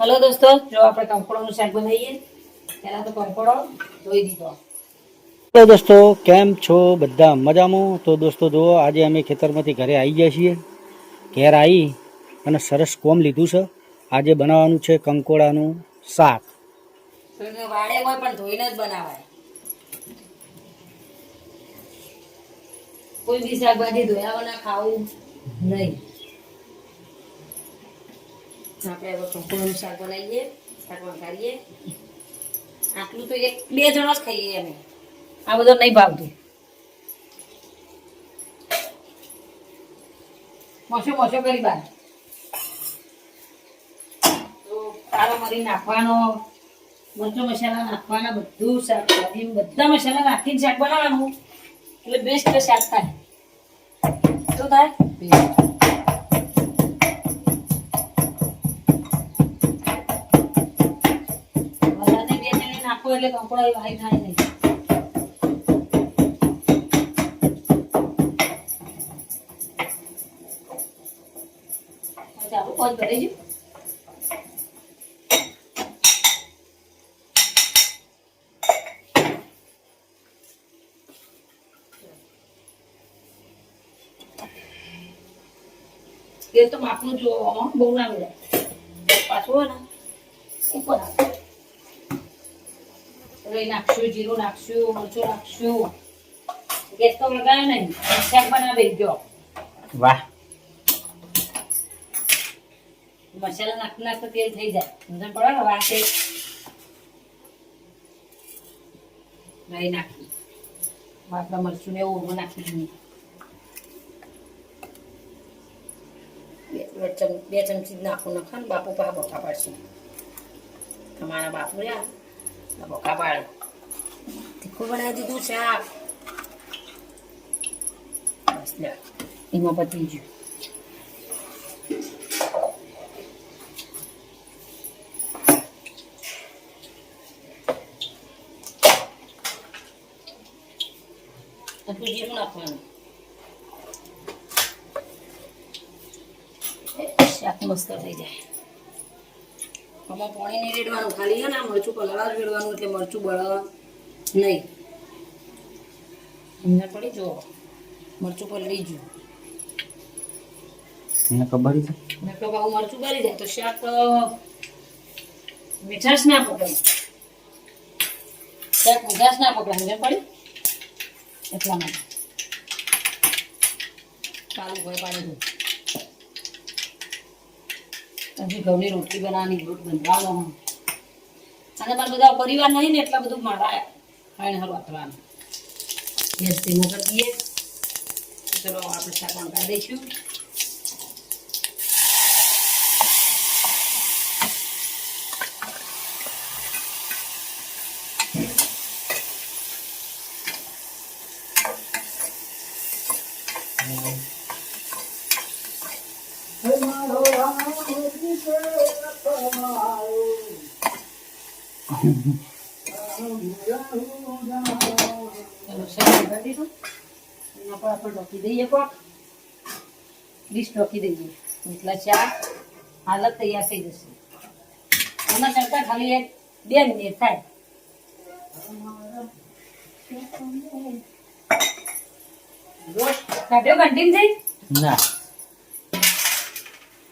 Hello દોસ્તો જો આપણે કંકોડોનું શાક બનાવીએ પહેલાં તો કંકોડો ધોઈ દીધો. હેલો દોસ્તો કેમ છો બધા મજામાં? તો દોસ્તો જુઓ આજે અમે ખેતરમાંથી ઘરે આવી ગયા છીએ. ઘેર આવી અને સરસ કોમ લીધું છે. આજે બનાવવાનું છે કંકોડાનું શાક. તો હોય પણ ધોઈને જ બનાવાય. કોઈ બી શાકભાજી ધોયા વગર ખાવું નહીં. શાક શાક બે જણા જ ખાઈએ અમે. આ બધું નહીં ભાવતું. મોસો મોસો કરી બાર. તો કાળો મરી નાખવાનો, મરચું મસાલા નાખવાના, બધું શાકભાજી બધા મસાલા નાખીને શાક બનાવવાનું. એટલે બેસ્ટ શાક થાય. શું થાય? નાખો એટલે કંકોડા એ વાઈ થાય નહીં ચાલો ગયું. તેલ તો માપનું જો બહુ ના મળે પાછું હોય ને, ઉપર આવે. રહી નાખશું જીરું નાખશું મરચું નાખશું. ગેસ તો લગાવ્યો નહીં શાક બનાવી ગયો વાહ. મસાલા નાખી નાખતા તેલ થઈ જાય. સમજણ પડે ને વાસે નહીં નાખી આપણા મરચું ને એવું નાખી દઈએ. બે ચમચી નાખું નખા ને બાપુ પા બોકા પાડશે. તમારા બાપુ રહ્યા. ને બોકા પાડે તીખું બનાવી દીધું શાક બસ લે એમાં પતી ગયું આટલું જીરું નાખવાનું એ શાક મસ્ત થઈ જાય આમાં પાણી નહીં રેડવાનું. ખાલી હે ને આ મરચું પલાળા જ રેડવાનું એટલે મરચું બળવા નહીં. એમને પડી જુઓ. મરચું પલળી જુઓ. મને ખબર છે? ને તો મરચું બળી જાય તો શાક મીઠાશ ના પકડે. શાક મીઠાશ ના પકડે. સમજણ પડી? એટલા માટે. ચાલુ ભાઈ પાડી દઉં હજી ઘઉંની રોટલી બનાવવાની લોટ બંધાવવાનો. અને મારા બધા પરિવાર નહીં ને એટલા બધું મારા ખાઈને હરવા વાપરવાનું ગેસ ધીમો કરી દઈએ. ચલો, આપણે શાક વણતા દઈશું. ચલો શાક વઘારી દીધું એના પર આપણે ઢોકી દઈએ કોક ડીશ ઢોકી દઈએ એટલે ચા હાલત તૈયાર થઈ જશે આના કરતા ખાલી એક બે મિનિટ થાય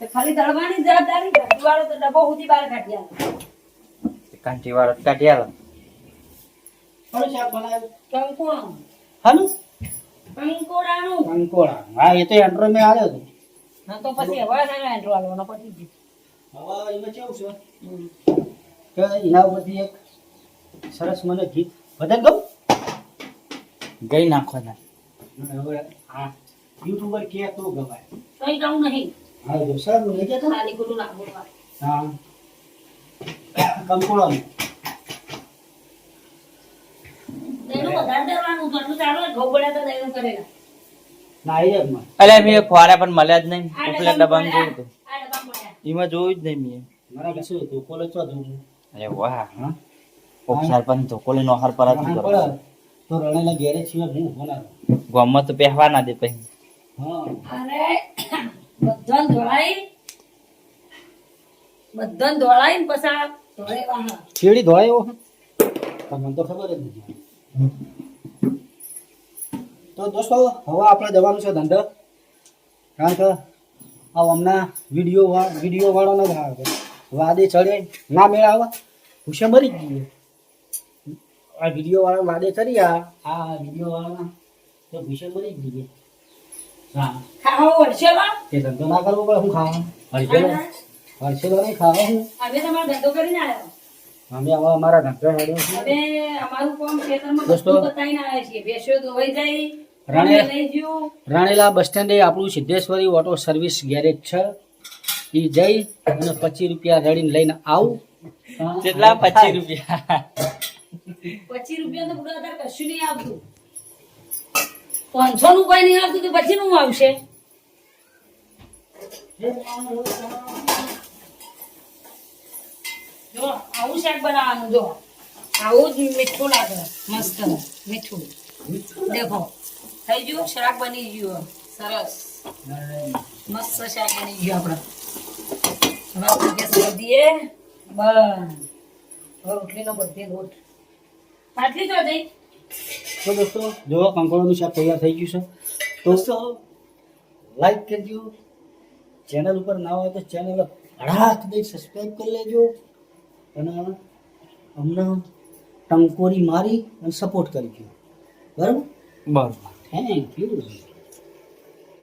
ખાલી તળવાની જવાબદારી વાળો તો ડબ્બો સુધી બહાર કાઢી આવે કાંઠી કાઢી આલો. થોડું શાક બનાવ્યું? કંકોડાનું હાલું. કંકોડાનું કંકોડા હા એ તો એન્ડ્રો મેં આવ્યો હતો. હા તો પછી હવે છે ને એન્ટ્રો પતી ગયું. હવે એમાં કેવું છે? કે એના ઉપરથી એક સરસ મને ગીત. બધા ગયું ગઈ નાખવાના. હવે આ યુટ્યુબર કે તો ગવાય. કઈ કામ નહીં. હા જો સારું લઈ જતા ખાલી ગુરુ ના બોલવા હા. કંકોડા એનું વધારે દેવાનું તો એટલું ચાલો પડ્યા તો દહીંનું કરેલા જ અલે મેં ખોરા પણ મળ્યા જ નહીં. ઉપલે ડબ્બામાં જોયું પડ્યા. એમાં જોયું જ નહીં મેં. મારા પાસે ધોકો લેતો જવું અરે વાહ. હા. ઉપસાર પણ ધોકોલે નો હાર પર વાહન કરો તો રણેલા ઘેરે છીએ હું હોનાર ગામમાં તો પહેવા ના દે પછી. હા. અરે બધાને ધોળાઈ બધાને ધોળાઈ ને પછા ધોળેવા. શેરડી ધોળાયો તમને તો ખબર જ નથી. તો દોસ્તો, હવે આપણે જવાનું છે ધંધો. કારણ કે આ હમણાં વીડિયો વીડિયો વાળો ન આવે. વાદે ચડે, ના મેળ આવે. હુશે મરી ગયું આ વીડિયો વાળા વાદે ચડી આ વીડિયો વાળા તો ભૂસે મરી જ ગઈ ખાવા? તે ધંધો ના કરવો પડે હું ખાવા હળસેલો હળસેલો નહીં ખાવા હું અમે તમારો ધંધો કરીને આવ્યો અમે હવે અમારા ધંધો હેડ્યો છે અમે અમારું કોમ ખેતરમાં દોસ્તો. બધું બતાવીને આવ્યા છીએ ભેંસો ધોવાઈ જાય રાણે- અમે લઈ જ્યું. રાણેલા બસ સ્ટેન્ડે આપણું સિદ્ધેશ્વરી ઓટો સર્વિસ ગેરેજ છે. એ જઈ અને પચીસ રૂપિયા રડીને લઈને આવું. કેટલા પચીસ રૂપિયા પચીસ રૂપિયા તો પૂરા કશું નહીં આવતું. પાંચસો નું કોઈ નહીં આવતું તો પછી નું આવશે. જો, આવું શાક બનાવવાનું, જો. આવું જ મીઠું લાગે, મસ્ત, મીઠું. દેખો, થઈ ગયું, શાક બની ગયું. સરસ. મસ્ત શાક બની ગયું આપણે. હવે ગેસ કરી દઈએ. બસ. બધે લોટ. પાટલી તો જઈ તો દોસ્તો જો કંકોળોનું શાક તૈયાર થઈ ગયું છે દોસ્તો લાઈક કરજો. ચેનલ ઉપર ના હોય તો ચેનલ ધડાક દઈ સબસ્ક્રાઈબ કરી લેજો. અને અમને ટંકોરી મારી અને સપોર્ટ કરજો બરાબર? બરાબર. Thank you